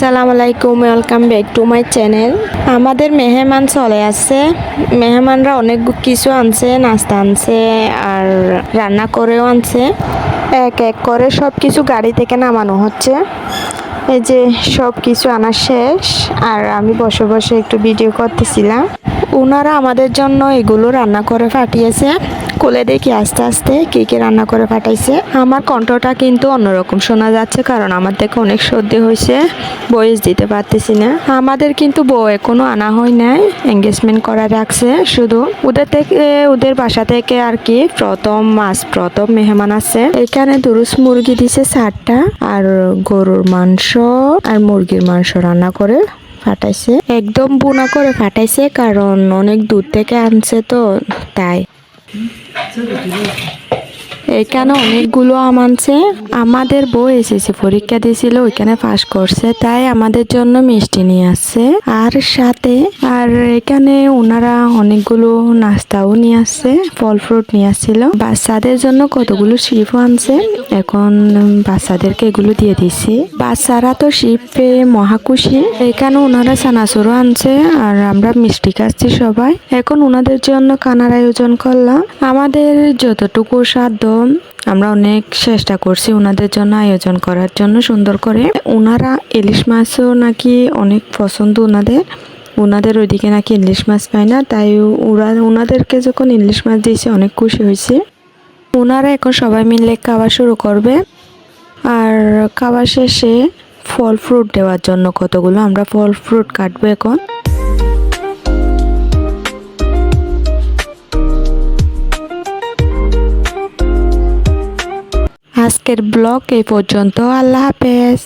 আসসালামু আলাইকুম welcome back to my channel আমাদের মেহমান চলে আসছে। মেহমানরা অনেক কিছু আনছে, নাস্তা আনছে, আর রান্না করেও আনছে। এক এক করে সব কিছু গাড়ি থেকে নামানো হচ্ছে। এই যে সব কিছু আনা শেষ, আর আমি বসে বসে একটু ভিডিও করতেছিলাম। ওনারা আমাদের জন্য এগুলো রান্না করে পাঠিয়েছে। কোলে দেখি আস্তে আস্তে কে কে রান্না করে পাঠাইছে। আমার কণ্ঠটা কিন্তু অন্যরকম শোনা যাচ্ছে কারণ আমার থেকে অনেক সর্দি হয়েছে বয়স দিতে পারতেছি না। আমাদের কিন্তু বউ এখনও আনা হয় নাই এঙ্গেজমেন্ট করা রাখছে শুধু। ওদের থেকে, ওদের বাসা থেকে আর কি প্রথম মাস প্রথম মেহমান আছে। এখানে দুরুস মুরগি দিছে চারটা, আর গরুর মাংস আর মুরগির মাংস রান্না করে ফাটাইছে। একদম বুনা করে ফাটাইছে কারণ অনেক দূর থেকে আনছে তো তাই। এখানে অনেকগুলো আম আনছে? আমাদের বউ এসেছে, পরীক্ষা দিয়েছিল, ওইখানে পাস করছে, তাই আমাদের জন্য মিষ্টি নিয়ে আসছে। আর সাথে, আর এখানে ওনারা অনেকগুলো নাস্তাও নিয়ে আসছে, ফল ফ্রুট নিয়ে আসছিল। বাচ্চাদের জন্য কতগুলো শিপও আনছে? এখন বাচ্চাদেরকে এগুলো দিয়ে দিছি। বাচ্চারা তো শিপ পেয়ে মহাখুশি এখানে ওনারা সানাসুরও আনছে, আর আমরা মিষ্টি খাচ্ছি সবাই। এখন ওনাদের জন্য খানার আয়োজন করলাম। আমাদের যতটুকু সাধ্য আমরা অনেক চেষ্টা করছি ওনাদের জন্য আয়োজন করার জন্য সুন্দর করে। ওনারা ইলিশ মাছও নাকি অনেক পছন্দ ওনাদের। ওনাদের ওইদিকে নাকি ইলিশ মাছ পায় না, তাই ওরা, ওনাদেরকে যখন ইলিশ মাছ দিয়েছে অনেক খুশি হয়েছে। ওনারা এখন সবাই মিলে খাওয়া শুরু করবে। আর খাওয়া শেষে ফল ফ্রুট দেওয়ার জন্য কতগুলো, আমরা ফল ফ্রুট কাটবো এখন। আজকের ব্লগ এই পর্যন্ত। আল্লাহ হাফেজ।